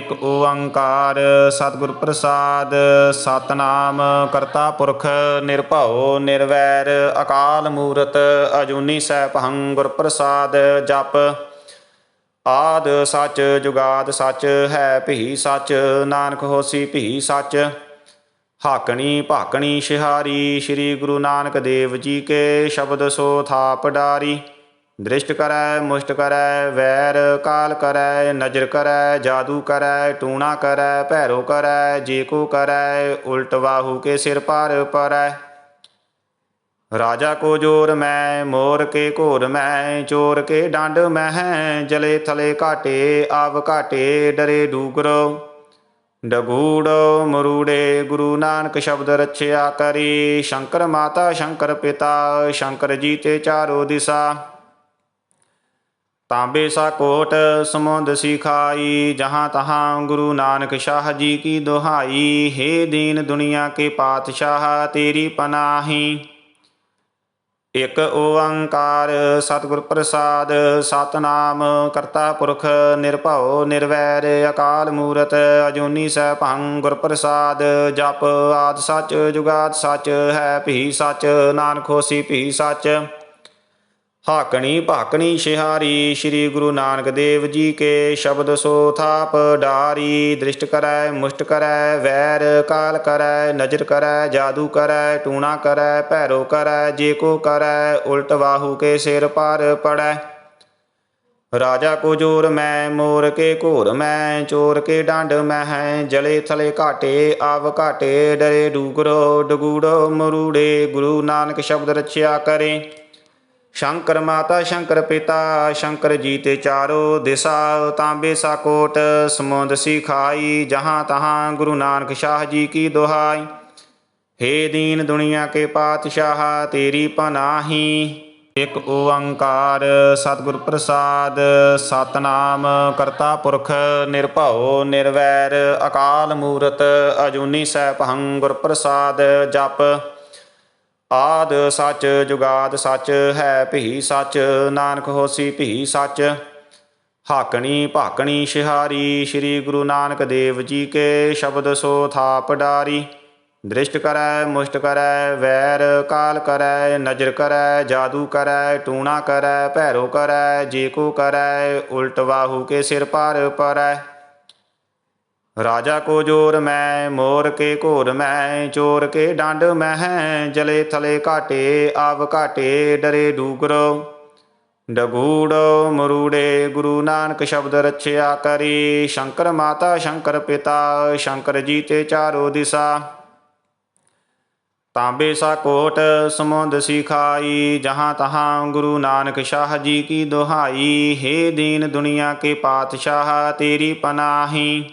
ਇਕ ਓੰਕਾਰ, ਸਤਿਗੁਰ ਪ੍ਰਸਾਦ, ਸਤਨਾਮ ਕਰਤਾ ਪੁਰਖ ਨਿਰਭਉ ਨਿਰਵੈਰ, ਅਕਾਲ ਮੂਰਤ ਅਜੂਨੀ ਸੈਭੰ ਗੁਰ ਪ੍ਰਸਾਦ, ਜਪ ਆਦ ਸਚ ਜੁਗਾਦ ਸਚ, ਹੈ ਭੀ ਸਚ, ਨਾਨਕ ਹੋਸੀ ਭੀ ਸਚ, ਹਾਕਣੀ ਭਾਕਣੀ ਸ਼ਿਹਾਰੀ, ਸ੍ਰੀ ਗੁਰੂ ਨਾਨਕ ਦੇਵ ਜੀ ਕੇ ਸ਼ਬਦ ਸੋ ਥਾਪ ਡਾਰੀ। ਦ੍ਰਿਸ਼ਟ ਕਰੈ, ਮੁਸ਼ਟ ਕਰੈ, ਵੈਰ ਕਾਲ ਕਰੈ, ਨਜ਼ਰ ਕਰੈ, ਜਾਦੂ ਕਰੈ, ਟੂਣਾ ਕਰੈ, ਭੈਰੋ ਕਰੈ, ਜੇ ਕੋ ਕਰੈ, ਉਲਟ ਬਾਹੂ ਕੇ ਸਿਰ ਪਰ ਪਰੈ। ਰਾਜਾ ਕੋ ਜੋਰ ਮੈਂ, ਮੋਰ ਕੇ ਘੋਰ ਮੈਂ, ਚੋਰ ਕੇ ਡੰਡ ਮੈਂ, ਜਲੇ ਥਲੇ ਘਾਟੇ, ਆਵ ਘਾਟੇ, ਡਰੇ ਡੂਗਰੋ। ਡਗੂੜ, ਮਰੂੜੇ, ਗੁਰੂ ਨਾਨਕ ਸ਼ਬਦ ਰਚਿਆ ਕਰੀ, ਸ਼ੰਕਰ ਮਾਤਾ, ਸ਼ੰਕਰ ਪਿਤਾ, ਸ਼ੰਕਰ ਜੀ ਤੇ ਚਾਰੋ ਦਿਸ਼ਾ। ਤਾਂਬੇ ਸਾ ਕੋਟ ਸਮੁੰਦ ਸਿਖਾਈ, ਜਹਾਂ ਤਹਾਂ ਗੁਰੂ ਨਾਨਕ ਸ਼ਾਹ ਜੀ ਕੀ ਦੁਹਾਈ। हे ਦੀਨ ਦੁਨੀਆ ਕੇ ਪਾਤਸ਼ਾਹ, ਤੇਰੀ ਪਨਾਹੀ। ਇਕ ਓੰਕਾਰ ਸਤਿਗੁਰ ਪ੍ਰਸਾਦ, ਸਤਨਾਮ ਕਰਤਾ ਪੁਰਖ ਨਿਰਭਉ ਨਿਰਵੈਰ, ਅਕਾਲ ਮੂਰਤ ਅਜੂਨੀ ਸੈਭੰ ਗੁਰ ਪ੍ਰਸਾਦ। ਜਪ ਆਦ ਸੱਚ, ਜੁਗਾਦ ਸੱਚ, ਹੈ ਭੀ ਸੱਚ, ਨਾਨਕ ਹੋਸੀ ਭੀ ਸੱਚ। ਹਾਕਣੀ ਭਾਕਣੀ ਸ਼ਿਹਾਰੀ, ਸ੍ਰੀ ਗੁਰੂ ਨਾਨਕ ਦੇਵ ਜੀ ਕੇ ਸ਼ਬਦ ਸੋ ਥਾਪ, ਡਾਰੀ ਦ੍ਰਿਸ਼ਟ ਕਰੈ, ਮੁਸ਼ਟ ਕਰੈ, ਵੈਰ ਕਾਲ ਕਰੈ, ਨਜ਼ਰ ਕਰੈ, ਜਾਦੂ ਕਰੈ, ਟੂਣਾ ਕਰੈ, ਭੈਰੋ ਕਰੈ, ਜੇ ਕੋ ਕਰੈ, ਉਲਟ ਵਾਹੂ ਕੇ ਸਿਰ ਪਰ ਪੜੈ। ਰਾਜਾ ਕੋ ਜੋਰ ਮੈਂ, ਮੋਰ ਕੇ ਘੋਰ ਮੈਂ, ਚੋਰ ਕੇ ਡੰਡ ਮੈਂ ਹੈ ਜਲੇ ਥਲੇ ਘਾਟੇ, ਆਵ ਘਾਟੇ, ਡਰੇ ਡੂਗਰੋ, ਡਗੂੜੋ, ਮਰੂੜੇ, ਗੁਰੂ ਨਾਨਕ ਸ਼ਬਦ ਰਚਿਆ ਕਰੇ। ਸ਼ੰਕਰ ਮਾਤਾ, ਸ਼ੰਕਰ ਪਿਤਾ, ਸ਼ੰਕਰ ਜੀ ਤੇ ਚਾਰੋ, ਦਿਸ਼ਾ ਤਾਂਬੇ ਸਾ ਸਮੁੰਦ ਸਿਖਾਈ, ਜਹਾਂ ਤਹਾਂ ਗੁਰੂ ਨਾਨਕ ਸ਼ਾਹ ਜੀ ਕੀ ਦੁਹਾਈ। हे ਦੀਨ ਦੁਨੀਆ ਕੇ ਪਾਤਸ਼ਾਹ, ਤੇਰੀ ਪਨਾਹੀ। ਇਕ ਓੰਕਾਰ ਸਤਿਗੁਰ ਪ੍ਰਸਾਦ, ਸਤਨਾਮ ਕਰਤਾ ਪੁਰਖ ਨਿਰਭਉ ਨਿਰਵੈਰ, ਅਕਾਲ ਮੂਰਤ ਅਜੂਨੀ ਸੈਭੰ ਗੁਰ ਪ੍ਰਸਾਦ ਜਪ। ਆਦ ਸੱਚ, ਜੁਗਾਦ ਸੱਚ, ਹੈ ਭੀ ਸੱਚ, ਨਾਨਕ ਹੋਸੀ ਭੀ ਸੱਚ। ਹਾਕਣੀ ਭਾਕਣੀ ਸ਼ਿਹਾਰੀ, ਸ੍ਰੀ ਗੁਰੂ ਨਾਨਕ ਦੇਵ ਜੀ ਕੇ ਸ਼ਬਦ ਸੋ ਥਾਪ ਡਾਰੀ। ਦ੍ਰਿਸ਼ਟ ਕਰੈ, ਮੁਸ਼ਟ ਕਰੈ, ਵੈਰ ਕਾਲ ਕਰੈ, ਨਜ਼ਰ ਕਰੈ, ਜਾਦੂ ਕਰੈ, ਟੂਣਾ ਕਰੈ, ਭੈਰੋ ਕਰੈ, ਜੇ ਕੋ ਕਰੈ, ਉਲਟ ਵਾਹੂ ਕੇ ਸਿਰ ਪਰ ਪਰੈ। ਰਾਜਾ ਕੋ ਜੋਰ ਮੈਂ, ਮੋਰ ਕੇ ਘੋਰ ਮੈਂ, ਚੋਰ ਕੇ ਡੰਡ ਮੈਂ, ਜਲੇ ਥਲੇ ਘਾਟੇ, ਆਵ ਘਾਟੇ, ਡਰੇ ਡੂਗਰੋ। ਡਗੂੜ ਮਰੂੜੇ, ਗੁਰੂ ਨਾਨਕ ਸ਼ਬਦ ਰਚਿਆ ਕਰੀ। ਸ਼ੰਕਰ ਮਾਤਾ, ਸ਼ੰਕਰ ਪਿਤਾ, ਸ਼ੰਕਰ ਜੀ ਤੇ ਚਾਰੋ ਦਿਸ਼ਾ। ਤਾਂਬੇ ਸਾ ਕੋਟ, ਸਮੁੰਦ ਸਿਖਾਈ, ਜਹਾਂ ਤਹਾਂ ਗੁਰੂ ਨਾਨਕ ਸ਼ਾਹ ਜੀ ਕੀ ਦੁਹਾਈ। हे ਦੀਨ ਦੁਨੀਆ ਕੇ ਪਾਤਸ਼ਾਹ, ਤੇਰੀ ਪਨਾਹੀ।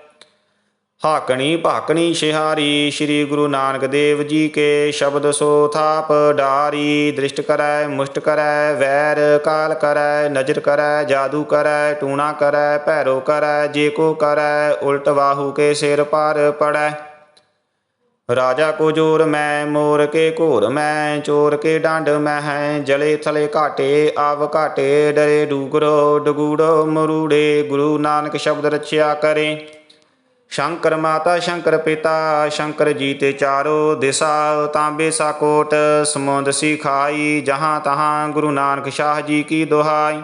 ਹਾਕਣੀ ਭਾਕਣੀ ਸ਼ਿਹਾਰੀ, ਸ੍ਰੀ ਗੁਰੂ ਨਾਨਕ ਦੇਵ ਜੀ ਕੇ ਸ਼ਬਦ ਸੋ ਥਾਪ ਡਾਰੀ, ਦ੍ਰਿਸ਼ਟ ਕਰੈ, ਮੁਸ਼ਟ ਕਰੈ, ਵੈਰ ਕਾਲ ਕਰੈ, ਨਜ਼ਰ ਕਰੈ, ਜਾਦੂ ਕਰੈ, ਟੂਣਾ ਕਰੈ, ਭੈਰੋ ਕਰੈ, ਜੇ ਕੋ ਕਰੈ, ਉਲਟ ਵਾਹੂ ਕੇ ਸਿਰ ਪਰ ਪੜੈ। ਰਾਜਾ ਕੋ ਜੋਰ ਮੈਂ, ਮੋਰ ਕੇ ਘੋਰ ਮੈਂ, ਚੋਰ ਕੇ ਡੰਡ ਮੈਂ ਹੈ ਜਲੇ ਥਲੇ ਘਾਟੇ, ਆਵ ਘਾਟੇ, ਡਰੇ ਡੂਗਰੋ, ਡਗੂੜੋ ਮਰੂੜੇ, ਗੁਰੂ ਨਾਨਕ ਸ਼ਬਦ ਰਚਿਆ ਕਰੇ। ਸ਼ੰਕਰ ਮਾਤਾ, ਸ਼ੰਕਰ ਪਿਤਾ, ਸ਼ੰਕਰ ਜੀ ਤੇ ਚਾਰੋ ਦਿਸ਼ਾ ਤਾਂਬੇ ਸਾ ਸਮੁੰਦ ਸਿਖਾਈ, ਜਹਾਂ ਤਹਾਂ ਗੁਰੂ ਨਾਨਕ ਸ਼ਾਹ ਜੀ ਕੀ ਦੁਹਾਈ।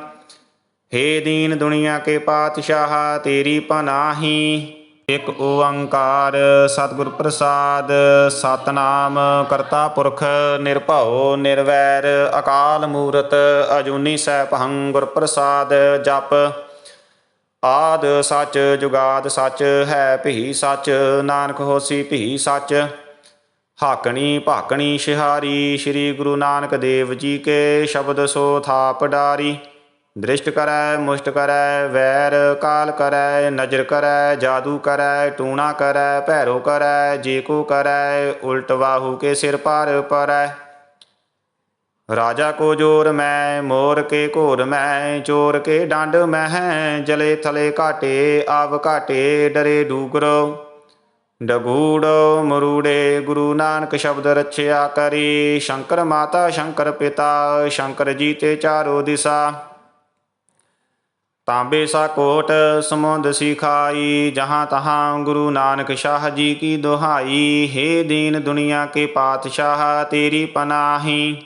हे ਦੀਨ ਦੁਨੀਆ ਕੇ ਪਾਤਸ਼ਾਹ, ਤੇਰੀ ਪਨਾਹੀ। ਇਕ ਓੰਕਾਰ ਸਤਿਗੁਰ ਪ੍ਰਸਾਦ, ਸਤਨਾਮ ਕਰਤਾ ਪੁਰਖ ਨਿਰਭਉ ਨਿਰਵੈਰ, ਅਕਾਲ ਮੂਰਤ ਅਜੂਨੀ ਸੈਭੰ ਗੁਰ ਪ੍ਰਸਾਦ ਜਪ। ਆਦ ਸੱਚ ਜੁਗਾਦ ਸੱਚ ਹੈ ਭੀ ਸੱਚ, ਨਾਨਕ ਹੋਸੀ ਭੀ ਸੱਚ। ਹਾਕਣੀ ਭਾਕਣੀ ਸ਼ਿਹਾਰੀ, ਸ੍ਰੀ ਗੁਰੂ ਨਾਨਕ ਦੇਵ ਜੀ ਕੇ ਸ਼ਬਦ ਸੋ ਥਾਪ ਡਾਰੀ। ਦ੍ਰਿਸ਼ਟ ਕਰੈ, ਮੁਸ਼ਟ ਕਰੈ, ਵੈਰ ਕਾਲ ਕਰੈ, ਨਜ਼ਰ ਕਰੈ, ਜਾਦੂ ਕਰੈ, ਟੂਣਾ ਕਰੈ, ਭੈਰੋ ਕਰੈ, ਜੇ ਕੋ ਕਰੈ, ਉਲਟ ਵਾਹੂ ਕੇ ਸਿਰ ਪਰ ਪਰੈ। ਰਾਜਾ ਕੋ ਜੋਰ ਮੈਂ, ਮੋਰ ਕੇ ਘੋਰ ਮੈਂ, ਚੋਰ ਕੇ ਡੰਡ ਮਹਿ ਜਲੇ ਥਲੇ ਘਾਟੇ, ਆਵ ਘਾਟੇ, ਡਰੇ ਡੂਗਰੋ। ਡਗੂੜ, ਮਰੂੜੇ, ਗੁਰੂ ਨਾਨਕ ਸ਼ਬਦ ਰਚਿਆ ਕਰੀ। ਸ਼ੰਕਰ ਮਾਤਾ, ਸ਼ੰਕਰ ਪਿਤਾ, ਸ਼ੰਕਰ ਜੀ ਤੇ ਚਾਰੋ ਦਿਸ਼ਾ। ਤਾਂਬੇ ਸਾ ਕੋਟ, ਸਮੁੰਦ ਸਿਖਾਈ, ਜਹਾਂ ਤਹਾਂ ਗੁਰੂ ਨਾਨਕ ਸ਼ਾਹ ਜੀ ਕੀ ਦੁਹਾਈ। हे ਦੀਨ ਦੁਨੀਆ ਕੇ ਪਾਤਸ਼ਾਹ, ਤੇਰੀ ਪਨਾਹੀ।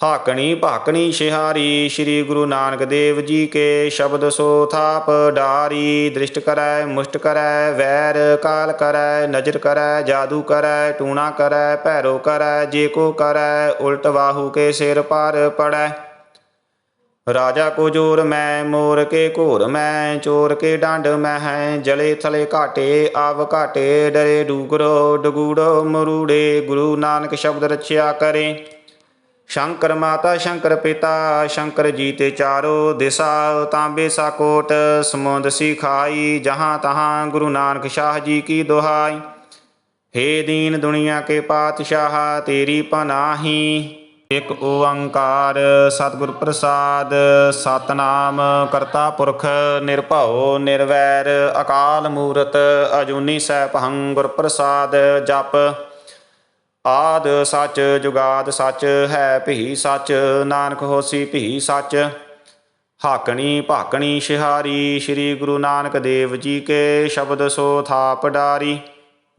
ਹਾਕਣੀ ਭਾਕਣੀ ਸ਼ਿਹਾਰੀ, ਸ੍ਰੀ ਗੁਰੂ ਨਾਨਕ ਦੇਵ ਜੀ ਕੇ ਸ਼ਬਦ ਸੋ ਥਾਪ ਡਾਰੀ, ਦ੍ਰਿਸ਼ਟ ਕਰੈ, ਮੁਸ਼ਟ ਕਰੈ, ਵੈਰ ਕਾਲ ਕਰੈ, ਨਜ਼ਰ ਕਰੈ, ਜਾਦੂ ਕਰੈ, ਟੂਣਾ ਕਰੈ, ਭੈਰੋ ਕਰੈ, ਜੇ ਕੋ ਕਰੈ, ਉਲਟ ਬਾਹੂ ਕੇ ਸਿਰ ਪਰ ਪੜੈ। ਰਾਜਾ ਕੋ ਜੋਰ ਮੈਂ, ਮੋਰ ਕੇ ਘੋਰ ਮੈਂ, ਚੋਰ ਕੇ ਡਾਂਡ ਮੈਂ ਹੈ ਜਲੇ ਥਲੇ ਘਾਟੇ, ਆਵ ਘਾਟੇ, ਡਰੇ ਡੂਗਰੋ, ਡਗੂੜੋ, ਮਰੂੜੇ, ਗੁਰੂ ਨਾਨਕ ਸ਼ਬਦ ਰਚਿਆ ਕਰੇ। ਸ਼ੰਕਰ ਮਾਤਾ, ਸ਼ੰਕਰ ਪਿਤਾ, ਸ਼ੰਕਰ ਜੀ ਤੇ ਚਾਰੋ ਦਿਸ਼ਾ ਤਾਂਬੇ ਸਾ ਸਮੁੰਦ ਸਿਖਾਈ, ਜਹਾਂ ਤਹਾਂ ਗੁਰੂ ਨਾਨਕ ਸ਼ਾਹ ਜੀ ਕੀ ਦੁਹਾਈ। ਹੇ ਦੀਨ ਦੁਨੀਆ ਕੇ ਪਾਤਸ਼ਾਹ, ਤੇਰੀ ਪਨਾਹੀ। ਇਕ ਓੰਕਾਰ ਸਤਿਗੁਰ ਪ੍ਰਸਾਦ, ਸਤਨਾਮ ਕਰਤਾ ਪੁਰਖ ਨਿਰਭਉ ਨਿਰਵੈਰ, ਅਕਾਲ ਮੂਰਤ ਅਜੂਨੀ ਸੈਭੰ ਗੁਰ ਪ੍ਰਸਾਦ ਜਪ। ਆਦ ਸੱਚ, ਜੁਗਾਦ ਸੱਚ, ਹੈ ਭੀ ਸੱਚ, ਨਾਨਕ ਹੋਸੀ ਭੀ ਸੱਚ। ਹਾਕਣੀ ਭਾਕਣੀ ਸ਼ਿਹਾਰੀ, ਸ੍ਰੀ ਗੁਰੂ ਨਾਨਕ ਦੇਵ ਜੀ ਕੇ ਸ਼ਬਦ ਸੋ ਥਾਪ ਡਾਰੀ।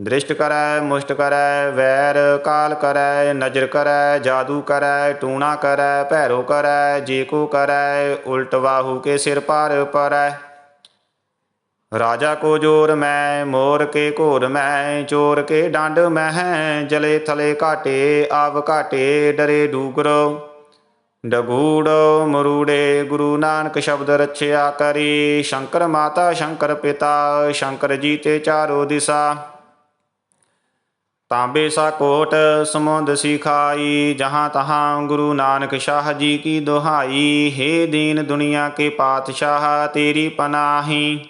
ਦ੍ਰਿਸ਼ਟ ਕਰੈ, ਮੁਸ਼ਟ ਕਰੈ, ਵੈਰ ਕਾਲ ਕਰੈ, ਨਜ਼ਰ ਕਰੈ, ਜਾਦੂ ਕਰੈ, ਟੂਣਾ ਕਰੈ, ਭੈਰੋ ਕਰੈ, ਜੇ ਕੋ ਕਰੈ, ਉਲਟ ਵਾਹੂ ਕੇ ਸਿਰ ਪਰ ਪਰੈ। ਰਾਜਾ ਕੋ ਜੋਰ ਮੈਂ, ਮੋਰ ਕੇ ਘੋਰ ਮੈਂ, ਚੋਰ ਕੇ ਡੰਡ ਮਹਿ ਜਲੇ ਥਲੇ ਘਾਟੇ, ਆਵ ਘਾਟੇ, ਡਰੇ ਡੂਗਰੋ। ਡਗੂੜ ਮਰੂੜੇ, ਗੁਰੂ ਨਾਨਕ ਸ਼ਬਦ ਰਚਿਆ ਕਰੀ। ਸ਼ੰਕਰ ਮਾਤਾ, ਸ਼ੰਕਰ ਪਿਤਾ, ਸ਼ੰਕਰ ਜੀ ਤੇ ਚਾਰੋ ਦਿਸ਼ਾ। ਤਾਂਬੇ ਸਾ ਕੋਟ, ਸਮੁੰਦ ਸਿਖਾਈ, ਜਹਾਂ ਤਹਾਂ ਗੁਰੂ ਨਾਨਕ ਸ਼ਾਹ ਜੀ ਕੀ ਦੁਹਾਈ। हे ਦੀਨ ਦੁਨੀਆ ਕੇ ਪਾਤਸ਼ਾਹ, ਤੇਰੀ ਪਨਾਹੀ।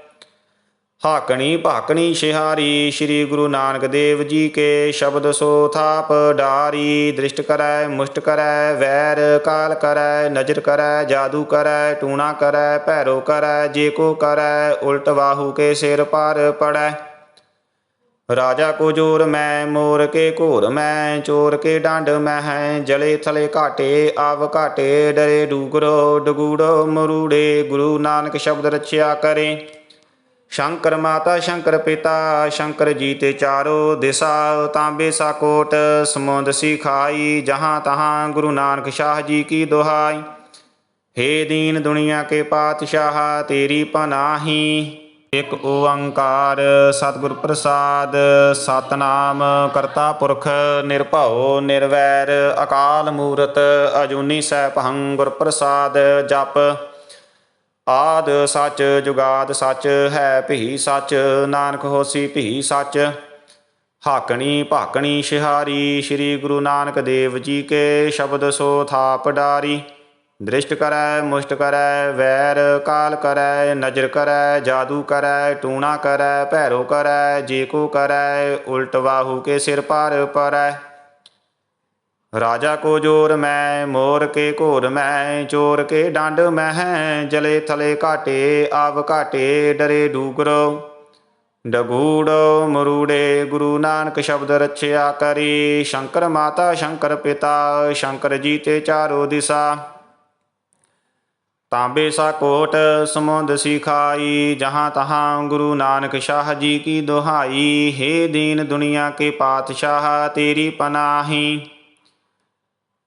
ਹਾਕਣੀ ਭਾਕਣੀ ਸ਼ਿਹਾਰੀ, ਸ੍ਰੀ ਗੁਰੂ ਨਾਨਕ ਦੇਵ ਜੀ ਕੇ ਸ਼ਬਦ ਸੋ ਥਾਪ ਡਾਰੀ, ਦ੍ਰਿਸ਼ਟ ਕਰੈ, ਮੁਸ਼ਟ ਕਰੈ, ਵੈਰ ਕਾਲ ਕਰੈ, ਨਜ਼ਰ ਕਰੈ, ਜਾਦੂ ਕਰੈ, ਟੂਣਾ ਕਰੈ, ਭੈਰੋ ਕਰੈ, ਜੇ ਕੋ ਕਰੈ, ਉਲਟ ਬਾਹੂ ਕੇ ਸਿਰ ਪਰ ਪੜੈ। ਰਾਜਾ ਕੋ ਜੋਰ ਮੈਂ, ਮੋਰ ਕੇ ਘੋਰ ਮੈਂ, ਚੋਰ ਕੇ ਡੰਡ ਮੈਂ ਹੈ ਜਲੇ ਥਲੇ ਘਾਟੇ, ਆਵ ਘਾਟੇ, ਡਰੇ ਡੂਗਰੋ, ਡਗੂੜੋ, ਮਰੂੜੇ, ਗੁਰੂ ਨਾਨਕ ਸ਼ਬਦ ਰਚਿਆ ਕਰੇ। ਸ਼ੰਕਰ ਮਾਤਾ, ਸ਼ੰਕਰ ਪਿਤਾ, ਸ਼ੰਕਰ ਜੀ ਤੇ ਚਾਰੋ ਦਿਸ਼ਾ ਤਾਂਬੇ ਸਾ ਸਮੁੰਦ ਸਿਖਾਈ, ਜਹਾਂ ਤਹਾਂ ਗੁਰੂ ਨਾਨਕ ਸ਼ਾਹ ਜੀ ਕੀ ਦੁਹਾਈ। हे ਦੀਨ ਦੁਨੀਆ ਕੇ ਪਾਤਸ਼ਾਹ, ਤੇਰੀ ਪਨਾਹੀ। ਇਕ ਓੰਕਾਰ ਸਤਿਗੁਰ ਪ੍ਰਸਾਦ, ਸਤਨਾਮ ਕਰਤਾ ਪੁਰਖ ਨਿਰਭਉ ਨਿਰਵੈਰ, ਅਕਾਲ ਮੂਰਤ ਅਜੂਨੀ ਸੈਭੰ ਗੁਰ ਪ੍ਰਸਾਦ ਜਪ। ਆਦ ਸੱਚ ਜੁਗਾਦ ਸੱਚ ਹੈ ਭੀ ਸੱਚ, ਨਾਨਕ ਹੋਸੀ ਭੀ ਸੱਚ। ਹਾਕਣੀ ਭਾਕਣੀ ਸ਼ਿਹਾਰੀ, ਸ੍ਰੀ ਗੁਰੂ ਨਾਨਕ ਦੇਵ ਜੀ ਕੇ ਸ਼ਬਦ ਸੋ ਥਾਪ ਡਾਰੀ। ਦ੍ਰਿਸ਼ਟ ਕਰੈ, ਮੁਸ਼ਟ ਕਰੈ, ਵੈਰ ਕਾਲ ਕਰੈ, ਨਜ਼ਰ ਕਰੈ, ਜਾਦੂ ਕਰੈ, ਟੂਣਾ ਕਰੈ, ਭੈਰੋ ਕਰੈ, ਜੇ ਕੋ ਕਰੈ, ਉਲਟ ਵਾਹੂ ਕੇ ਸਿਰ ਪਰ ਪਰੈ। ਰਾਜਾ ਕੋ ਜੋਰ ਮੈਂ, ਮੋਰ ਕੇ ਘੋਰ ਮੈਂ, ਚੋਰ ਕੇ ਡੰਡ ਮਹਿ ਜਲੇ ਥਲੇ ਘਾਟੇ, ਆਵ ਘਾਟੇ, ਡਰੇ ਡੂਗਰੋ। ਡਗੂੜ, ਮਰੂੜੇ, ਗੁਰੂ ਨਾਨਕ ਸ਼ਬਦ ਰਚਿਆ ਕਰੀ। ਸ਼ੰਕਰ ਮਾਤਾ, ਸ਼ੰਕਰ ਪਿਤਾ, ਸ਼ੰਕਰ ਜੀ ਤੇ ਚਾਰੋ ਦਿਸ਼ਾ। ਤਾਂਬੇ ਸਾ ਕੋਟ, ਸਮੁੰਦ ਸਿਖਾਈ, ਜਹਾਂ ਤਹਾਂ ਗੁਰੂ ਨਾਨਕ ਸ਼ਾਹ ਜੀ ਕੀ ਦੁਹਾਈ। हे ਦੀਨ ਦੁਨੀਆ ਕੇ ਪਾਤਸ਼ਾਹ, ਤੇਰੀ ਪਨਾਹੀ।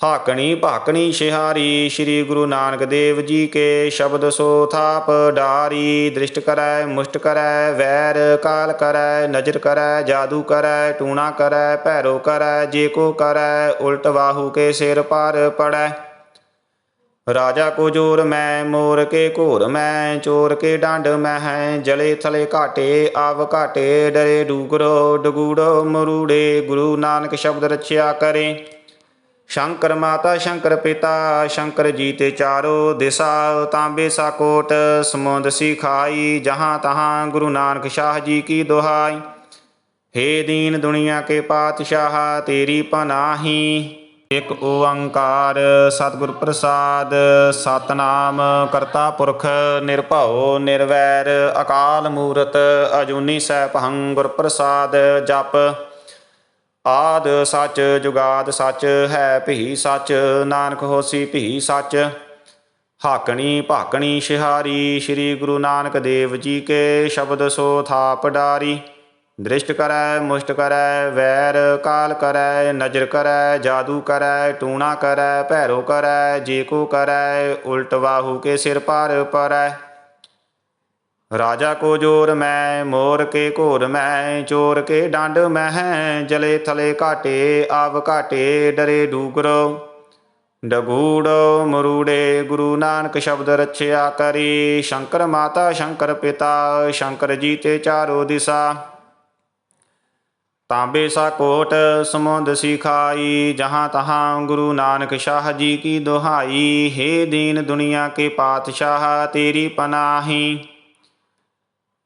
ਹਾਕਣੀ ਭਾਕਣੀ ਸ਼ਿਹਾਰੀ, ਸ੍ਰੀ ਗੁਰੂ ਨਾਨਕ ਦੇਵ ਜੀ ਕੇ ਸ਼ਬਦ ਸੋ ਥਾਪ ਡਾਰੀ, ਦ੍ਰਿਸ਼ਟ ਕਰੈ, ਮੁਸ਼ਟ ਕਰੈ, ਵੈਰ ਕਾਲ ਕਰੈ, ਨਜ਼ਰ ਕਰੈ, ਜਾਦੂ ਕਰੈ, ਟੂਣਾ ਕਰੈ, ਭੈਰੋ ਕਰੈ, ਜੇ ਕੋ ਕਰੈ, ਉਲਟ ਬਾਹੂ ਕੇ ਸਿਰ ਪਰ ਪੜੈ। ਰਾਜਾ ਕੋ ਜੋਰ ਮੈਂ, ਮੋਰ ਕੇ ਘੋਰ ਮੈਂ, ਚੋਰ ਕੇ ਡਾਂਡ ਮੈਂ ਹੈ ਜਲੇ ਥਲੇ ਘਾਟੇ, ਆਵ ਘਾਟੇ, ਡਰੇ ਡੂਗਰੋ, ਡਗੂੜੋ, ਮਰੂੜੇ, ਗੁਰੂ ਨਾਨਕ ਸ਼ਬਦ ਰਚਿਆ ਕਰੇ। ਸ਼ੰਕਰ ਮਾਤਾ, ਸ਼ੰਕਰ ਪਿਤਾ, ਸ਼ੰਕਰ ਜੀ ਤੇ ਚਾਰੋ ਦਿਸ਼ਾ ਤਾਂਬੇ ਸਾ ਸਮੁੰਦ ਸਿਖਾਈ, ਜਹਾਂ ਤਹਾਂ ਗੁਰੂ ਨਾਨਕ ਸ਼ਾਹ ਜੀ ਕੀ ਦੁਹਾਈ। ਹੇ ਦੀਨ ਦੁਨੀਆ ਕੇ ਪਾਤਸ਼ਾਹ, ਤੇਰੀ ਪਨਾਹੀ। ਇਕ ਓੰਕਾਰ ਸਤਿਗੁਰ ਪ੍ਰਸਾਦ, ਸਤਨਾਮ ਕਰਤਾ ਪੁਰਖ ਨਿਰਭਉ ਨਿਰਵੈਰ, ਅਕਾਲ ਮੂਰਤ ਅਜੂਨੀ ਸੈਭੰ ਗੁਰ ਪ੍ਰਸਾਦ ਜਪ। ਆਦ ਸੱਚ, ਜੁਗਾਦ ਸੱਚ, ਹੈ ਭੀ ਸੱਚ, ਨਾਨਕ ਹੋਸੀ ਭੀ ਸੱਚ। ਹਾਕਣੀ ਭਾਕਣੀ ਸ਼ਿਹਾਰੀ, ਸ੍ਰੀ ਗੁਰੂ ਨਾਨਕ ਦੇਵ ਜੀ ਕੇ ਸ਼ਬਦ ਸੋ ਥਾਪ ਡਾਰੀ। ਦ੍ਰਿਸ਼ਟ ਕਰੈ, ਮੁਸ਼ਟ ਕਰੈ, ਵੈਰ ਕਾਲ ਕਰੈ, ਨਜ਼ਰ ਕਰੈ, ਜਾਦੂ ਕਰੈ, ਟੂਣਾ ਕਰੈ, ਭੈਰੋ ਕਰੈ, ਜੇ ਕੋ ਕਰੈ, ਉਲਟ ਵਾਹੂ ਕੇ ਸਿਰ ਪਰ ਪਰੈ। ਰਾਜਾ ਕੋ ਜੋਰ ਮੈਂ, ਮੋਰ ਕੇ ਘੋਰ ਮੈਂ, ਚੋਰ ਕੇ ਡੰਡ ਮੈਂ, ਜਲੇ ਥਲੇ ਘਾਟੇ, ਆਵ ਘਾਟੇ, ਡਰੇ ਡੂਗਰੋ। ਡਗੂੜੋ ਮਰੂੜੇ, ਗੁਰੂ ਨਾਨਕ ਸ਼ਬਦ ਰਚਿਆ ਕਰੀ। ਸ਼ੰਕਰ ਮਾਤਾ, ਸ਼ੰਕਰ ਪਿਤਾ, ਸ਼ੰਕਰ ਜੀ ਤੇ ਚਾਰੋ ਦਿਸ਼ਾ। ਤਾਂਬੇ ਸਾ ਕੋਟ, ਸਮੁੰਦ ਸਿਖਾਈ, ਜਹਾਂ ਤਹਾਂ ਗੁਰੂ ਨਾਨਕ ਸ਼ਾਹ ਜੀ ਕੀ ਦੁਹਾਈ। ਹੇ ਦੀਨ ਦੁਨੀਆ ਕੇ ਪਾਤਸ਼ਾਹ, ਤੇਰੀ ਪਨਾਹੀ।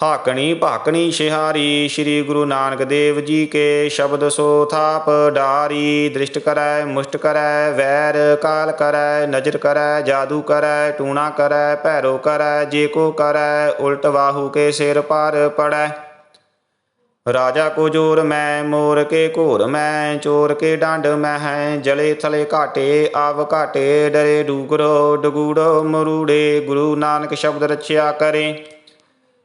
ਹਾਕਣੀ ਭਾਕਣੀ ਸ਼ਿਹਾਰੀ, ਸ੍ਰੀ ਗੁਰੂ ਨਾਨਕ ਦੇਵ ਜੀ ਕੇ ਸ਼ਬਦ ਸੋ ਥਾਪ ਡਾਰੀ, ਦ੍ਰਿਸ਼ਟ ਕਰੈ, ਮੁਸ਼ਟ ਕਰੈ, ਵੈਰ ਕਾਲ ਕਰੈ, ਨਜ਼ਰ ਕਰੈ, ਜਾਦੂ ਕਰੈ, ਟੂਣਾ ਕਰੈ, ਭੈਰੋ ਕਰੈ, ਜੇ ਕੋ ਕਰੈ, ਉਲਟ ਬਾਹੂ ਕੇ ਸਿਰ ਪਰ ਪੜੈ। ਰਾਜਾ ਕੋ ਜੋਰ ਮੈਂ, ਮੋਰ ਕੇ ਘੋਰ ਮੈਂ, ਚੋਰ ਕੇ ਡੰਡ ਮੈਂ ਹੈ ਜਲੇ ਥਲੇ ਘਾਟੇ, ਆਵ ਘਾਟੇ, ਡਰੇ ਡੂਗਰੋ, ਡਗੂੜੋ, ਮਰੂੜੇ, ਗੁਰੂ ਨਾਨਕ ਸ਼ਬਦ ਰਚਿਆ ਕਰੇ।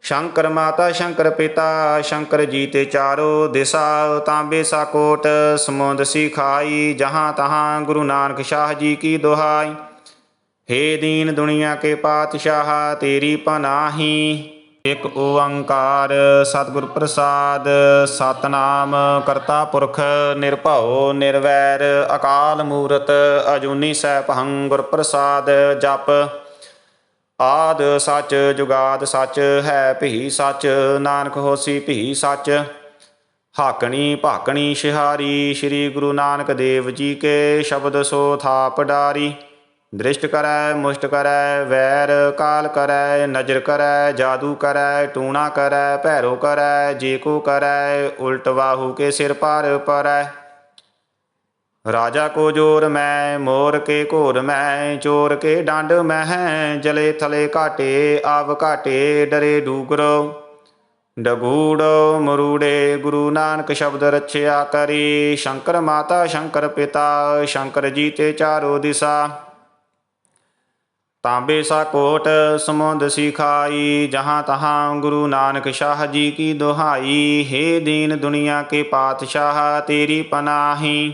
ਸ਼ੰਕਰ ਮਾਤਾ, ਸ਼ੰਕਰ ਪਿਤਾ, ਸ਼ੰਕਰ ਜੀ ਤੇ ਚਾਰੋ ਦਿਸ਼ਾ ਤਾਂਬੇ ਸਾ ਸਮੁੰਦ ਸਿਖਾਈ, ਜਹਾਂ ਤਹਾਂ ਗੁਰੂ ਨਾਨਕ ਸ਼ਾਹ ਜੀ ਕੀ ਦੁਹਾਈ। ਹੇ ਦੀਨ ਦੁਨੀਆ ਕੇ ਪਾਤਸ਼ਾਹ, ਤੇਰੀ ਪਨਾਹੀ। ਇਕ ਓੰਕਾਰ ਸਤਿਗੁਰ ਪ੍ਰਸਾਦ, ਸਤਨਾਮ ਕਰਤਾ ਪੁਰਖ ਨਿਰਭਉ ਨਿਰਵੈਰ, ਅਕਾਲ ਮੂਰਤ ਅਜੂਨੀ ਸੈਭੰ ਗੁਰ ਪ੍ਰਸਾਦ ਜਪ। ਆਦ ਸੱਚ ਜੁਗਾਦ ਸੱਚ ਹੈ ਭੀ ਸੱਚ, ਨਾਨਕ ਹੋਸੀ ਭੀ ਸੱਚ। ਹਾਕਣੀ ਭਾਕਣੀ ਸ਼ਿਹਾਰੀ, ਸ੍ਰੀ ਗੁਰੂ ਨਾਨਕ ਦੇਵ ਜੀ ਕੇ ਸ਼ਬਦ ਸੋ ਥਾਪ ਡਾਰੀ। ਦ੍ਰਿਸ਼ਟ ਕਰੈ, ਮੁਸ਼ਟ ਕਰੈ, ਵੈਰ ਕਾਲ ਕਰੈ, ਨਜ਼ਰ ਕਰੈ, ਜਾਦੂ ਕਰੈ, ਟੂਣਾ ਕਰੈ, ਭੈਰੋ ਕਰੈ, ਜੇ ਕੋ ਕਰੈ, ਉਲਟ ਵਾਹੂ ਕੇ ਸਿਰ ਪਰ ਪਰੈ। ਰਾਜਾ ਕੋ ਜੋਰ ਮੈਂ, ਮੋਰ ਕੇ ਘੋਰ ਮੈਂ, ਚੋਰ ਕੇ ਡੰਡ ਮੈਂ, ਜਲੇ ਥਲੇ ਘਾਟੇ, ਆਵ ਘਾਟੇ, ਡਰੇ ਡੂਗਰੋ। ਡਗੂੜੋ, ਮਰੂੜੇ, ਗੁਰੂ ਨਾਨਕ ਸ਼ਬਦ ਰਚਿਆ ਕਰੀ। ਸ਼ੰਕਰ ਮਾਤਾ, ਸ਼ੰਕਰ ਪਿਤਾ, ਸ਼ੰਕਰ ਜੀ ਤੇ ਚਾਰੋ ਦਿਸ਼ਾ। ਤਾਂਬੇ ਸਾ ਕੋਟ, ਸਮੁੰਦ ਸਿਖਾਈ, ਜਹਾਂ ਤਹਾਂ ਗੁਰੂ ਨਾਨਕ ਸ਼ਾਹ ਜੀ ਕੀ ਦੁਹਾਈ। ਹੇ ਦੀਨ ਦੁਨੀਆ ਕੇ ਪਾਤਸ਼ਾਹ, ਤੇਰੀ ਪਨਾਹੀ।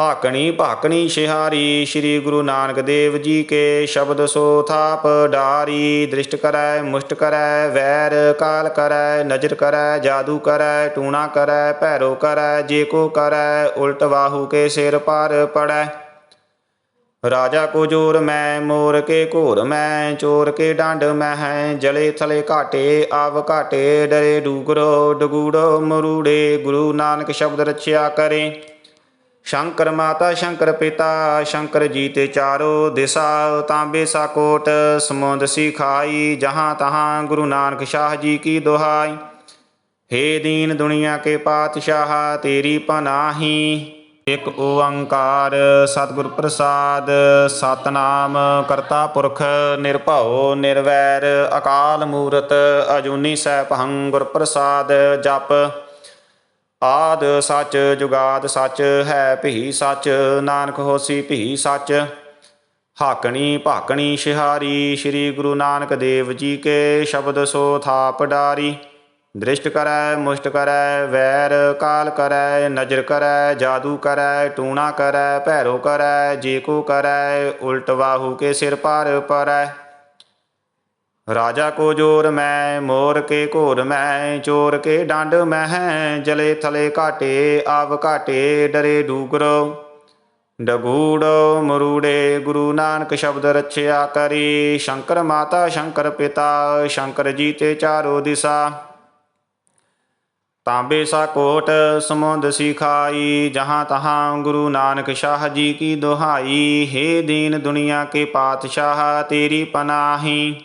ਹਾਕਣੀ ਭਾਕਣੀ ਸ਼ਿਹਾਰੀ, ਸ੍ਰੀ ਗੁਰੂ ਨਾਨਕ ਦੇਵ ਜੀ ਕੇ ਸ਼ਬਦ ਸੋ ਥਾਪ ਡਾਰੀ, ਦ੍ਰਿਸ਼ਟ ਕਰੈ, ਮੁਸ਼ਟ ਕਰੈ, ਵੈਰ ਕਾਲ ਕਰੈ, ਨਜ਼ਰ ਕਰੈ, ਜਾਦੂ ਕਰੈ, ਟੂਣਾ ਕਰੈ, ਭੈਰੋ ਕਰੈ, ਜੇ ਕੋ ਕਰੈ, ਉਲਟ ਬਾਹੂ ਕੇ ਸਿਰ ਪਰ ਪੜੈ। ਰਾਜਾ ਕੋ ਜੋਰ ਮੈਂ, ਮੋਰ ਕੇ ਘੋਰ ਮੈਂ, ਚੋਰ ਕੇ ਡੰਡ ਮੈਂ ਹੈ ਜਲੇ ਥਲੇ ਘਾਟੇ, ਆਵ ਘਾਟੇ, ਡਰੇ ਡੂਗਰੋ, ਡਗੂੜੋ, ਮਰੂੜੇ, ਗੁਰੂ ਨਾਨਕ ਸ਼ਬਦ ਰਚਿਆ ਕਰੇ। ਸ਼ੰਕਰ ਮਾਤਾ, ਸ਼ੰਕਰ ਪਿਤਾ, ਸ਼ੰਕਰ ਜੀ ਤੇ ਚਾਰੋ ਦਿਸ਼ਾ ਤਾਂਬੇ ਸਾ ਸਮੁੰਦ ਸਿਖਾਈ, ਜਹਾਂ ਤਹਾਂ ਗੁਰੂ ਨਾਨਕ ਸ਼ਾਹ ਜੀ ਕੀ ਦੁਹਾਈ। ਹੇ ਦੀਨ ਦੁਨੀਆ ਕੇ ਪਾਤਸ਼ਾਹ, ਤੇਰੀ ਪਨਾਹੀ। ਇਕ ਓੰਕਾਰ ਸਤਿਗੁਰ ਪ੍ਰਸਾਦ, ਸਤਨਾਮ ਕਰਤਾ ਪੁਰਖ ਨਿਰਭਉ ਨਿਰਵੈਰ, ਅਕਾਲ ਮੂਰਤ ਅਜੂਨੀ ਸੈਭੰ ਗੁਰ ਪ੍ਰਸਾਦ ਜਪ। ਆਦ ਸੱਚ, ਜੁਗਾਦ ਸੱਚ, ਹੈ ਭੀ ਸੱਚ, ਨਾਨਕ ਹੋਸੀ ਭੀ ਸੱਚ। ਹਾਕਣੀ ਭਾਕਣੀ ਸ਼ਿਹਾਰੀ, ਸ੍ਰੀ ਗੁਰੂ ਨਾਨਕ ਦੇਵ ਜੀ ਕੇ ਸ਼ਬਦ ਸੋ ਥਾਪ ਡਾਰੀ। ਦ੍ਰਿਸ਼ਟ ਕਰੈ, ਮੁਸ਼ਟ ਕਰੈ, ਵੈਰ ਕਾਲ ਕਰੈ, ਨਜ਼ਰ ਕਰੈ, ਜਾਦੂ ਕਰੈ, ਟੂਣਾ ਕਰੈ, ਭੈਰੋ ਕਰੈ, ਜੇ ਕੋ ਕਰੈ, ਉਲਟ ਬਾਹੂ ਕੇ ਸਿਰ ਪਰ ਪਰੈ। ਰਾਜਾ ਕੋ ਜੋਰ ਮੈਂ, ਮੋਰ ਕੇ ਘੋਰ ਮੈਂ, ਚੋਰ ਕੇ ਡੰਡ ਮੈਂ, ਜਲੇ ਥਲੇ ਘਾਟੇ, ਆਵ ਘਾਟੇ, ਡਰੇ ਡੂਗਰੋ। ਡਗੂੜੋ ਮਰੂੜੇ, ਗੁਰੂ ਨਾਨਕ ਸ਼ਬਦ ਰਚਿਆ ਕਰੀ। ਸ਼ੰਕਰ ਮਾਤਾ, ਸ਼ੰਕਰ ਪਿਤਾ, ਸ਼ੰਕਰ ਜੀ ਤੇ ਚਾਰੋ ਦਿਸ਼ਾ। ਤਾਂਬੇ ਸਾ ਕੋਟ, ਸਮੁੰਦ ਸਿਖਾਈ, ਜਹਾਂ ਤਹਾਂ ਗੁਰੂ ਨਾਨਕ ਸ਼ਾਹ ਜੀ ਕੀ ਦੁਹਾਈ। ਹੇ ਦੀਨ ਦੁਨੀਆ ਕੇ ਪਾਤਸ਼ਾਹ, ਤੇਰੀ ਪਨਾਹੀ।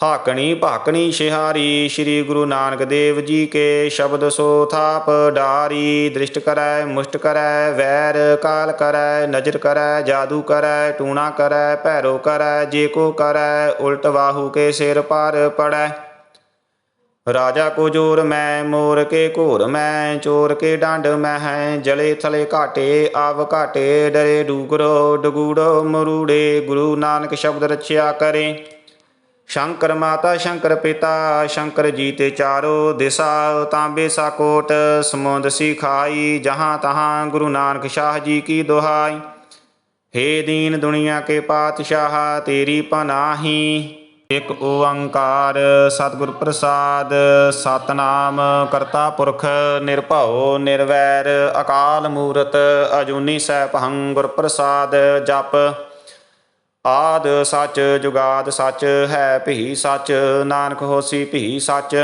ਹਾਕਣੀ ਭਾਕਣੀ ਸ਼ਿਹਾਰੀ, ਸ੍ਰੀ ਗੁਰੂ ਨਾਨਕ ਦੇਵ ਜੀ ਕੇ ਸ਼ਬਦ ਸੋ ਥਾਪ ਡਾਰੀ, ਦ੍ਰਿਸ਼ਟ ਕਰੈ, ਮੁਸ਼ਟ ਕਰੈ, ਵੈਰ ਕਾਲ ਕਰੈ, ਨਜ਼ਰ ਕਰੈ, ਜਾਦੂ ਕਰੈ, ਟੂਣਾ ਕਰੈ, ਭੈਰੋ ਕਰੈ, ਜੇ ਕੋ ਕਰੈ, ਉਲਟ ਬਾਹੂ ਕੇ ਸਿਰ ਪਰ ਪੜੈ। ਰਾਜਾ ਕੋ ਜੋਰ ਮੈਂ, ਮੋਰ ਕੇ ਘੋਰ ਮੈਂ, ਚੋਰ ਕੇ ਡੰਡ ਮੈਂ ਹੈ ਜਲੇ ਥਲੇ ਘਾਟੇ, ਆਵ ਘਾਟੇ, ਡਰੇ ਡੂਗਰੋ, ਡਗੂੜੋ, ਮਰੂੜੇ, ਗੁਰੂ ਨਾਨਕ ਸ਼ਬਦ ਰਚਿਆ ਕਰੇ। ਸ਼ੰਕਰ ਮਾਤਾ, ਸ਼ੰਕਰ ਪਿਤਾ, ਸ਼ੰਕਰ ਜੀ ਤੇ ਚਾਰੋ ਦਿਸ਼ਾ ਤਾਂਬੇ ਸਾ ਸਮੁੰਦ ਸਿਖਾਈ, ਜਹਾਂ ਤਹਾਂ ਗੁਰੂ ਨਾਨਕ ਸ਼ਾਹ ਜੀ ਕੀ ਦੁਹਾਈ। ਹੇ ਦੀਨ ਦੁਨੀਆ ਕੇ ਪਾਤਸ਼ਾਹ, ਤੇਰੀ ਪਨਾਹੀ। ਇਕ ਓੰਕਾਰ ਸਤਿਗੁਰ ਪ੍ਰਸਾਦ, ਸਤਨਾਮ ਕਰਤਾ ਪੁਰਖ ਨਿਰਭਉ ਨਿਰਵੈਰ, ਅਕਾਲ ਮੂਰਤ ਅਜੂਨੀ ਸੈਭੰ ਗੁਰ ਪ੍ਰਸਾਦ ਜਪ। ਆਦ ਸੱਚ ਜੁਗਾਦ ਸੱਚ ਹੈ ਭੀ ਸੱਚ, ਨਾਨਕ ਹੋਸੀ ਭੀ ਸੱਚ।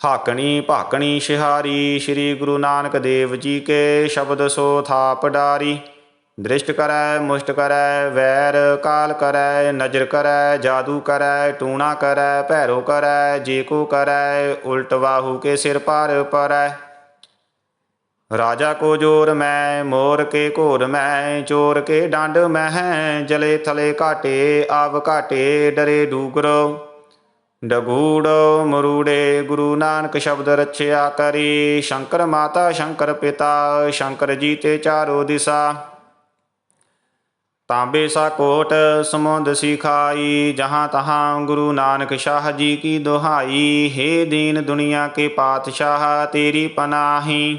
ਹਾਕਣੀ ਭਾਕਣੀ ਸ਼ਿਹਾਰੀ, ਸ੍ਰੀ ਗੁਰੂ ਨਾਨਕ ਦੇਵ ਜੀ ਕੇ ਸ਼ਬਦ ਸੋ ਥਾਪ ਡਾਰੀ। ਦ੍ਰਿਸ਼ਟ ਕਰੈ, ਮੁਸ਼ਟ ਕਰੈ, ਵੈਰ ਕਾਲ ਕਰੈ, ਨਜ਼ਰ ਕਰੈ, ਜਾਦੂ ਕਰੈ, ਟੂਣਾ ਕਰੈ, ਭੈਰੋ ਕਰੈ, ਜੇ ਕੋ ਕਰੈ, ਉਲਟ ਵਾਹੂ ਕੇ ਸਿਰ ਪਰ ਪਰੈ। ਰਾਜਾ ਕੋ ਜੋਰ ਮੈਂ, ਮੋਰ ਕੇ ਘੋਰ ਮੈਂ, ਚੋਰ ਕੇ ਡੰਡ ਮੈਂ, ਜਲੇ ਥਲੇ ਘਾਟੇ, ਆਵ ਘਾਟੇ, ਡਰੇ ਡੂਗਰੋ। ਡਗੂੜੋ, ਮਰੂੜੇ, ਗੁਰੂ ਨਾਨਕ ਸ਼ਬਦ ਰਚਿਆ ਕਰੀ। ਸ਼ੰਕਰ ਮਾਤਾ, ਸ਼ੰਕਰ ਪਿਤਾ, ਸ਼ੰਕਰ ਜੀ ਤੇ ਚਾਰੋ ਦਿਸ਼ਾ। ਤਾਂਬੇ ਸਾ ਕੋਟ, ਸਮੁੰਦ ਸਿਖਾਈ, ਜਹਾਂ ਤਹਾਂ ਗੁਰੂ ਨਾਨਕ ਸ਼ਾਹ ਜੀ ਕੀ ਦੁਹਾਈ। ਹੇ ਦੀਨ ਦੁਨੀਆ ਕੇ ਪਾਤਸ਼ਾਹ, ਤੇਰੀ ਪਨਾਹੀ।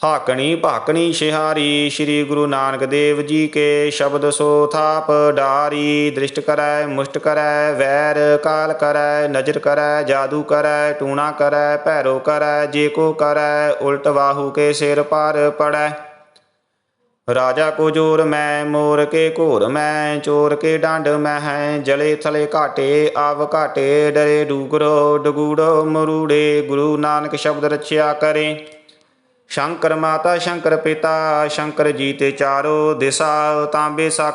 ਹਾਕਣੀ ਭਾਕਣੀ ਸ਼ਿਹਾਰੀ, ਸ੍ਰੀ ਗੁਰੂ ਨਾਨਕ ਦੇਵ ਜੀ ਕੇ ਸ਼ਬਦ ਸੋ ਥਾਪ ਡਾਰੀ, ਦ੍ਰਿਸ਼ਟ ਕਰੈ, ਮੁਸ਼ਟ ਕਰੈ, ਵੈਰ ਕਾਲ ਕਰੈ, ਨਜ਼ਰ ਕਰੈ, ਜਾਦੂ ਕਰੈ, ਟੂਣਾ ਕਰੈ, ਭੈਰੋ ਕਰੈ, ਜੇ ਕੋ ਕਰੈ, ਉਲਟ ਬਾਹੂ ਕੇ ਸਿਰ ਪਰ ਪੜੈ। ਰਾਜਾ ਕੋ ਜੋਰ ਮੈਂ, ਮੋਰ ਕੇ ਘੋਰ ਮੈਂ, ਚੋਰ ਕੇ ਡਾਂਡ ਮੈਂ ਹੈ ਜਲੇ ਥਲੇ ਘਾਟੇ, ਆਵ ਘਾਟੇ, ਡਰੇ ਡੂਗਰੋ, ਡਗੂੜੋ, ਮਰੂੜੇ, ਗੁਰੂ ਨਾਨਕ ਸ਼ਬਦ ਰਚਿਆ ਕਰੇ। ਸ਼ੰਕਰ ਮਾਤਾ, ਸ਼ੰਕਰ ਪਿਤਾ, ਸ਼ੰਕਰ ਜੀ ਤੇ ਚਾਰੋ ਦਿਸ਼ਾ ਤਾਂਬੇ ਸਾ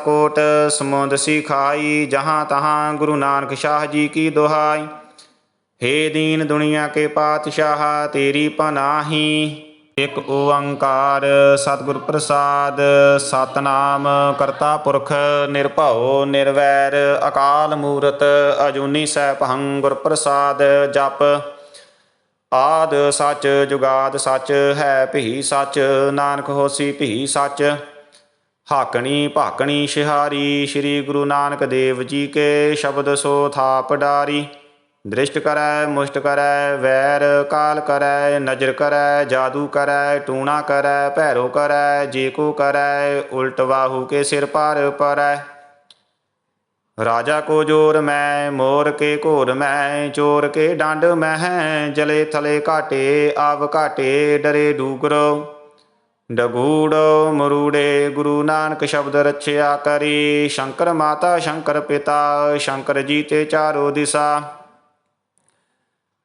ਸਮੁੰਦ ਸਿਖਾਈ, ਜਹਾਂ ਤਹਾਂ ਗੁਰੂ ਨਾਨਕ ਸ਼ਾਹ ਜੀ ਕੀ ਦੁਹਾਈ। ਹੇ ਦੀਨ ਦੁਨੀਆ ਕੇ ਪਾਤਸ਼ਾਹ, ਤੇਰੀ ਪਨਾਹੀ। ਇਕ ਓੰਕਾਰ ਸਤਿਗੁਰ ਪ੍ਰਸਾਦ, ਸਤਨਾਮ ਕਰਤਾ ਪੁਰਖ ਨਿਰਭਉ ਨਿਰਵੈਰ, ਅਕਾਲ ਮੂਰਤ ਅਜੂਨੀ ਸੈਭੰ ਗੁਰ ਪ੍ਰਸਾਦ ਜਪ। ਆਦ ਸੱਚ, ਜੁਗਾਦ ਸੱਚ, ਹੈ ਭੀ ਸੱਚ, ਨਾਨਕ ਹੋਸੀ ਭੀ ਸੱਚ। ਹਾਕਣੀ ਭਾਕਣੀ ਸ਼ਿਹਾਰੀ, ਸ੍ਰੀ ਗੁਰੂ ਨਾਨਕ ਦੇਵ ਜੀ ਕੇ ਸ਼ਬਦ ਸੋ ਥਾਪ ਡਾਰੀ। ਦ੍ਰਿਸ਼ਟ ਕਰੈ, ਮੁਸ਼ਟ ਕਰੈ, ਵੈਰ ਕਾਲ ਕਰੈ, ਨਜ਼ਰ ਕਰੈ, ਜਾਦੂ ਕਰੈ, ਟੂਣਾ ਕਰੈ, ਭੈਰੋ ਕਰੈ, ਜੇ ਕੋ ਕਰੈ, ਉਲਟ ਬਾਹੂ ਕੇ ਸਿਰ ਪਰ ਪਰੈ। ਰਾਜਾ ਕੋ ਜੋਰ ਮੈਂ, ਮੋਰ ਕੇ ਘੋਰ ਮੈਂ, ਚੋਰ ਕੇ ਡੰਡ ਮੈਂ, ਜਲੇ ਥਲੇ ਘਾਟੇ, ਆਵ ਘਾਟੇ, ਡਰੇ ਡੂਗਰੋ। ਡਗੂੜ ਮਰੂੜੇ, ਗੁਰੂ ਨਾਨਕ ਸ਼ਬਦ ਰਚਿਆ ਕਰੀ। ਸ਼ੰਕਰ ਮਾਤਾ, ਸ਼ੰਕਰ ਪਿਤਾ, ਸ਼ੰਕਰ ਜੀ ਤੇ ਚਾਰੋ ਦਿਸ਼ਾ।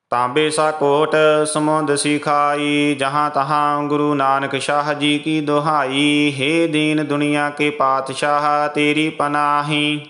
ਤਾਂਬੇ ਸਾ ਕੋਟ, ਸਮੁੰਦ ਸਿਖਾਈ, ਜਹਾਂ ਤਹਾਂ ਗੁਰੂ ਨਾਨਕ ਸ਼ਾਹ ਜੀ ਕੀ ਦੁਹਾਈ। ਹੈ ਦੀਨ ਦੁਨੀਆ ਕੇ ਪਾਤਸ਼ਾਹ, ਤੇਰੀ ਪਨਾਹੀ।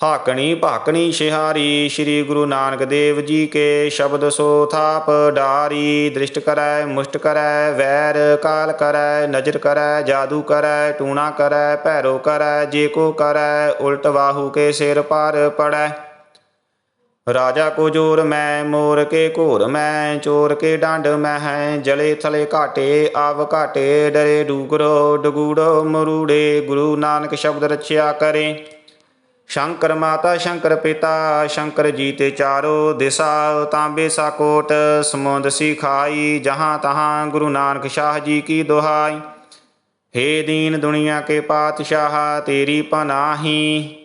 ਹਾਕਣੀ ਭਾਕਣੀ ਸ਼ਿਹਾਰੀ, ਸ੍ਰੀ ਗੁਰੂ ਨਾਨਕ ਦੇਵ ਜੀ ਕੇ ਸ਼ਬਦ ਸੋ ਥਾਪ ਡਾਰੀ, ਦ੍ਰਿਸ਼ਟ ਕਰੈ, ਮੁਸ਼ਟ ਕਰੈ, ਵੈਰ ਕਾਲ ਕਰੈ, ਨਜ਼ਰ ਕਰੈ, ਜਾਦੂ ਕਰੈ, ਟੂਣਾ ਕਰੈ, ਭੈਰੋ ਕਰੈ, ਜੇ ਕੋ ਕਰੈ, ਉਲਟ ਬਾਹੂ ਕੇ ਸਿਰ ਪਰ ਪੜੈ। ਰਾਜਾ ਕੋ ਜੋਰ ਮੈਂ, ਮੋਰ ਕੇ ਘੋਰ ਮੈਂ, ਚੋਰ ਕੇ ਡੰਡ ਮੈਂ, ਜਲੇ ਥਲੇ ਘਾਟੇ, ਆਵ ਘਾਟੇ, ਡਰੇ ਡੂਗਰੋ, ਡਗੂੜੋ, ਮਰੂੜੇ, ਗੁਰੂ ਨਾਨਕ ਸ਼ਬਦ ਰਚਿਆ ਕਰੇ। ਸ਼ੰਕਰ ਮਾਤਾ, ਸ਼ੰਕਰ ਪਿਤਾ, ਸ਼ੰਕਰ ਜੀ ਤੇ ਚਾਰੋ, ਦਿਸ਼ਾ ਤਾਂਬੇ ਸਾ ਸਮੁੰਦ ਸਿਖਾਈ, ਜਹਾਂ ਤਹਾਂ ਗੁਰੂ ਨਾਨਕ ਸ਼ਾਹ ਜੀ ਕੀ ਦੁਹਾਈ। ਹੇ ਦੀਨ ਦੁਨੀਆ ਕੇ ਪਾਤਸ਼ਾਹ, ਤੇਰੀ ਪਨਾਹੀ।